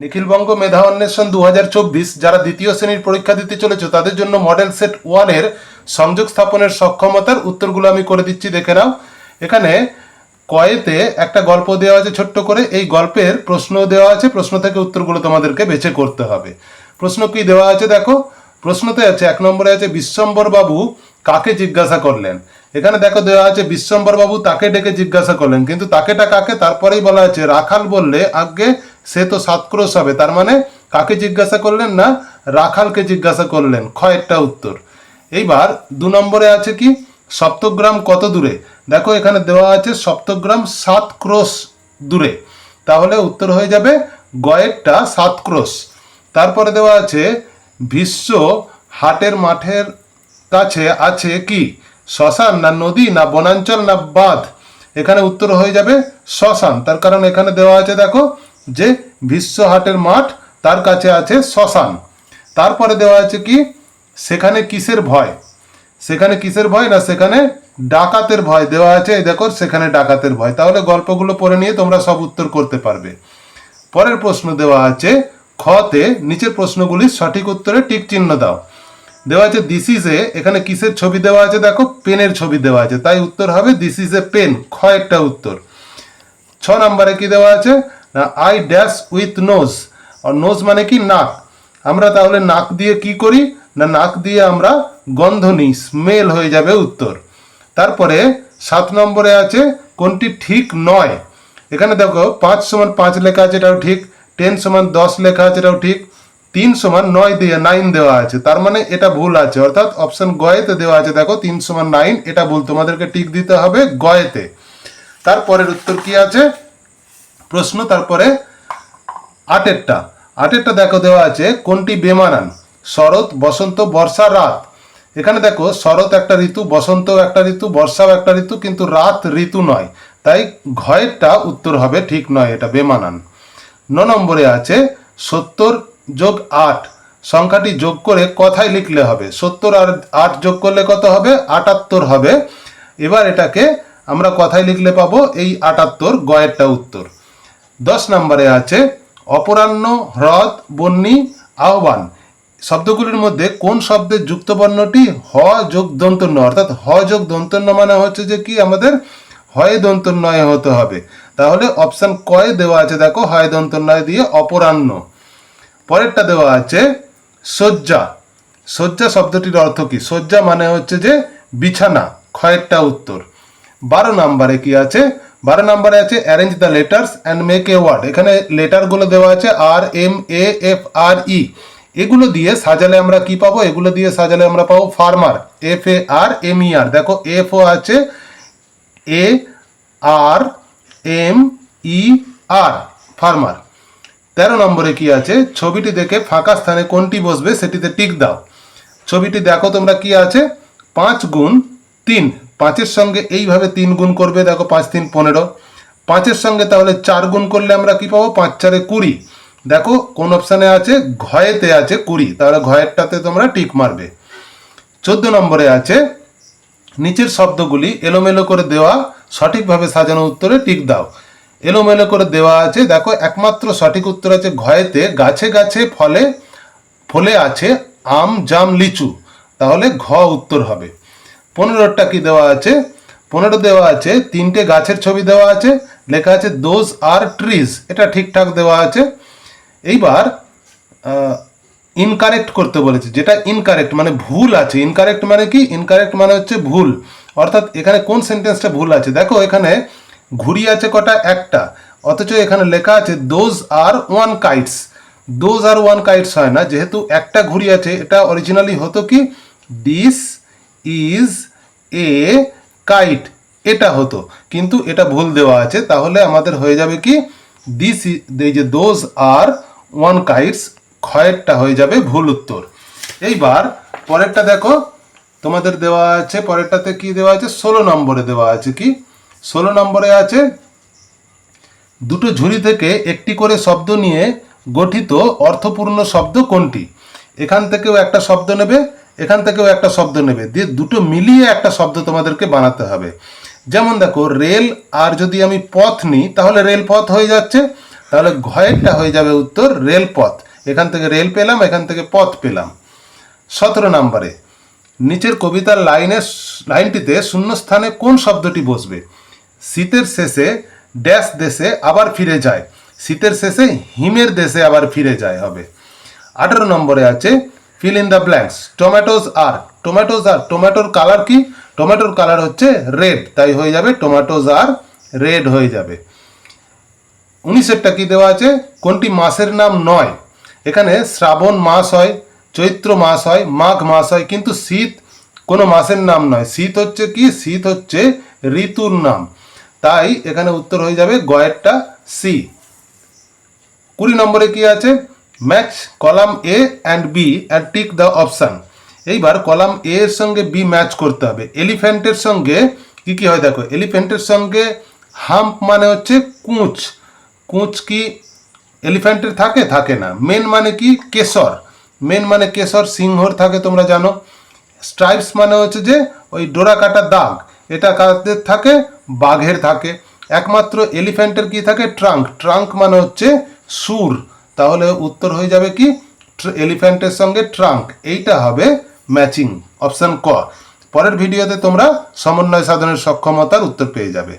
নিখিলবঙ্গ মেধা অন্বেষণ দু যারা দ্বিতীয় শ্রেণির পরীক্ষা দিতে চলেছে, তাদের জন্য মডেল সেট ওয়ানের সংযোগ স্থাপনের সক্ষমতার উত্তরগুলো আমি করে দিচ্ছি, দেখে নাও। এখানে কয়েতে একটা গল্প দেওয়া আছে ছোট্ট করে, এই গল্পের প্রশ্ন দেওয়া আছে, প্রশ্ন থেকে উত্তরগুলো তোমাদেরকে বেছে করতে হবে। প্রশ্ন কি দেওয়া আছে, দেখো? প্রশ্নতে আছে, এক নম্বরে আছে বিশ্বম্বর বাবু কাকে জিজ্ঞাসা করলেন? এখানে দেখো দেওয়া আছে বিশ্বম্বর বাবু তাকে ডেকে জিজ্ঞাসা করলেন, কিন্তু তাকেটা কাকে? তারপরেই বলা আছে, রাখাল বললে আগে সে তো সাতক্রোশ হবে। তার মানে কাকে জিজ্ঞাসা করলেন না? রাখালকে জিজ্ঞাসা করলেন। ক্ষয়েরটা উত্তর। এইবার দু নম্বরে আছে কি? সপ্তগ্রাম কত দূরে? দেখো এখানে দেওয়া আছে সপ্তগ্রাম সাত ক্রোশ দূরে। তাহলে উত্তর হয়ে যাবে গয়েরটা সাত ক্রোশ তারপরে দেওয়া আছে বিশ্ব হাটের মাঠের কাছে আছে কি? শ্মশান না নদী না বনাঞ্চল না বাঁধ? এখানে উত্তর হয়ে যাবে শ্মশান। তার কারণ এখানে দেওয়া আছে দেখো যে বিশ্বহাটের মাঠ, তার কাছে আছে শ্মশান। তারপরে দেওয়া আছে কি? সেখানে কিসের ভয়? সেখানে কিসের ভয় না সেখানে ডাকাতের ভয়? দেওয়া আছে, এই দেখো, সেখানে ডাকাতের ভয়। তাহলে গল্পগুলো পড়ে নিয়ে তোমরা সব উত্তর করতে পারবে। পরের প্রশ্ন দেওয়া আছে খতে নিচের প্রশ্নগুলির সঠিক উত্তরে টিক চিহ্ন দাও। দেওয়া আছে দিস ইজ এ এখানে কিসের ছবি দেওয়া আছে দেখো, পেনের ছবি দেওয়া আছে। তাই উত্তর হবে দিস ইজ এ পেন খ একটা উত্তর। ছ নম্বরে কি দেওয়া আছে? আই ড্যাশ উইথ নোজ আর নোজ মানে কি? নাক। আমরা তাহলে নাক দিয়ে কি করি? না, নাক দিয়ে আমরা গন্ধ নিই। স্মেল হয়ে যাবে উত্তর। তারপরে সাত নম্বরে আছে, কোনটি ঠিক নয়? এখানে দেখো, পাঁচ সমান পাঁচ লেখা আছে, এটাও ঠিক। টেন সমান দশ লেখা আছে, এটাও ঠিক। তিন সমান নয় দিয়ে নাইন দেওয়া আছে। তার মানে এটা ভুল আছে। অর্থাৎ অপশন গয়েতে দেওয়া আছে। দেখো, তিন সমান নাইন এটা ভুল। তোমাদেরকে টিক দিতে হবে গয়েতে। তারপরের উত্তর কি আছে? প্রশ্ন তারপরে আটেরটা। আটেরটা দেখো দেওয়া আছে, কোনটি বেমানান? শরৎ, বসন্ত, বর্ষা, রাত। এখানে দেখো, শরৎ একটা ঋতু, বসন্ত একটা ঋতু, বর্ষাও একটা ঋতু, কিন্তু রাত ঋতু নয়। তাই ঘয়েরটা উত্তর হবে ঠিক নয়, এটা বেমানান। ন নম্বরে আছে, সত্তর যোগ আট। সংখ্যাটি যোগ করে কথায় লিখলে হবে। সত্তর আর আট যোগ করলে কত হবে? আটাত্তর হবে। এবার এটাকে আমরা কথায় লিখলে পাবো, এই আটাত্তর, গয়েরটা উত্তর। দশ নম্বরে আছে অপরাহ্ন, হ্রদ বন্যী আহ্বান। শব্দগুলির মধ্যে কোন শব্দের যুক্তবর্ণটি হ যোগ দন্তন্য, অর্থাৎ হ যোগ দন্তন্য মানে হচ্ছে যে কি? আমাদের হয় দন্তন্বয় হতে হবে। তাহলে অপশন কয়ে দেওয়া আছে, দেখো, হয় দন্তন্বয় দিয়ে অপরাহ্ন। পরেরটা দেওয়া আছে শয্যা। শয্যা শব্দটির অর্থ কি? শয্যা মানে হচ্ছে যে বিছানা, ক্ষয়েরটা উত্তর। বারো নম্বরে কি আছে? বারো নম্বরে আছে arrange the letters and make a word এখানে লেটারগুলো দেওয়া আছে আর এম এ এফ আর ই এগুলো দিয়ে সাজালে আমরা কি পাবো? এগুলো দিয়ে সাজালে আমরা পাবো farmer F A R M E R দেখো এফ ও আছে এ আর এম ই আর ফার্মার তেরো নম্বরে কি আছে? ছবিটি দেখে ফাঁকা স্থানে কোনটি বসবে সেটিতে টিক দাও। ছবিটি দেখো তোমরা কি আছে? পাঁচ গুণ তিন। পাঁচের সঙ্গে এইভাবে তিন গুণ করবে, দেখো পাঁচ, তিন, পনেরো। পাঁচের সঙ্গে তাহলে চার গুণ করলে আমরা কি পাবো? পাঁচ, চারে কুড়ি। দেখো, কোন অপশানে আছে? ঘয়েতে আছে কুড়ি। তাহলে ঘয়েরটাতে তোমরা টিক মারবে। চোদ্দ নম্বরে আছে, নিচের শব্দগুলি এলোমেলো করে দেওয়া, সঠিকভাবে সাজানো উত্তরে টিক দাও। এলোমেলো করে দেওয়া আছে, দেখো, একমাত্র সঠিক উত্তর আছে ঘয়েতে, গাছে গাছে ফলে ফলে আছে আম, জাম, লিচু। তাহলে ঘ উত্তর হবে। পনেরোটা কি দেওয়া আছে? পনেরো দেওয়া আছে, তিনটে গাছের ছবি দেওয়া আছে, লেখা আছে দোজ আর ট্রিজ এটা ঠিকঠাক দেওয়া আছে। এইবার ইনকারেক্ট করতে বলেছে। যেটা ইনকারেক্ট মানে ভুল আছে। ইনকারেক্ট মানে কি? ইনকারেক্ট মানে হচ্ছে ভুল। অর্থাৎ এখানে কোন সেন্টেন্সটা ভুল আছে? দেখো, এখানে ঘুড়ি আছে কটা? একটা। অথচ এখানে লেখা আছে those are one kites those are one kites হয় না। যেহেতু একটা ঘুড়ি আছে, এটা অরিজিনালি হতো কি? দিস ইজ এ কাইট এটা হতো। কিন্তু এটা ভুল দেওয়া আছে। তাহলে আমাদের হয়ে যাবে কি? দিস এই যে দোজ আর ওয়ান কাইটস ক্ষয়েরটা হয়ে যাবে ভুল উত্তর। এইবার পরেরটা দেখো। তোমাদের দেওয়া আছে, পরেরটাতে কি দেওয়া আছে? ষোলো নম্বরে দেওয়া আছে কি? ষোলো নম্বরে আছে, দুটো ঝুড়ি থেকে একটি করে শব্দ নিয়ে গঠিত অর্থপূর্ণ শব্দ কোনটি? এখান থেকেও একটা শব্দ নেবে। এখান থেকেও একটা শব্দ নেবে। দিয়ে দুটো মিলিয়ে একটা শব্দ তোমাদেরকে বানাতে হবে। যেমন দেখো, রেল আর যদি আমি পথ নিই, তাহলে রেলপথ হয়ে যাচ্ছে। তাহলে ঘয়েরটা হয়ে যাবে উত্তর রেলপথ এখান থেকে রেল পেলাম, এখান থেকে পথ পেলাম। সতেরো নম্বরে, নিচের কবিতার লাইনের লাইনটিতে শূন্যস্থানে কোন শব্দটি বসবে? শীতের শেষে ড্যাশ দেশে আবার ফিরে যায়। শীতের শেষে হিমের দেশে আবার ফিরে যায় হবে। আঠারো নম্বরে আছে fill in the blanks tomatoes are tomatoes আর টমেটোর কালার কি? টমেটোর কালার হচ্ছে রেড তাই হয়ে যাবে টমেটোজ আর রেড হয়ে যাবে। উনিশেরটা কি দেওয়া আছে? কোনটি মাসের নাম নয়? এখানে শ্রাবণ মাস হয়, চৈত্র মাস হয়, মাঘ মাস হয়, কিন্তু শীত কোনো মাসের নাম নয়। শীত হচ্ছে কি? শীত হচ্ছে ঋতুর নাম। তাই এখানে উত্তর হয়ে যাবে গয়েরটা সি কুড়ি নম্বরে কি আছে? Match column A and B and tick the option এইবার কলাম এ এর সঙ্গে বি ম্যাচ করতে হবে। এলিফ্যান্টের সঙ্গে কি কি হয় দেখো এলিফ্যান্টের সঙ্গে হাম্প মানে হচ্ছে কুঁচ। কুঁচ কি এলিফ্যান্টের থাকে? থাকে না। মেন মানে কি? কেশর। মেন মানে কেশর, সিংহর থাকে তোমরা জানো। স্ট্রাইপস মানে হচ্ছে যে ওই ডোরা কাটা দাগ। এটা কাদের থাকে? বাঘের থাকে। একমাত্র এলিফ্যান্টের কি থাকে? ট্রাঙ্ক ট্রাঙ্ক মানে হচ্ছে সুর। তাহলে উত্তর হয়ে যাবে কি? এলিফ্যান্টের সঙ্গে ট্রাঙ্ক, এইটা হবে ম্যাচিং, অপশান ক। পরের ভিডিওতে তোমরা সমন্বয় সাধনের সক্ষমতার উত্তর পেয়ে যাবে।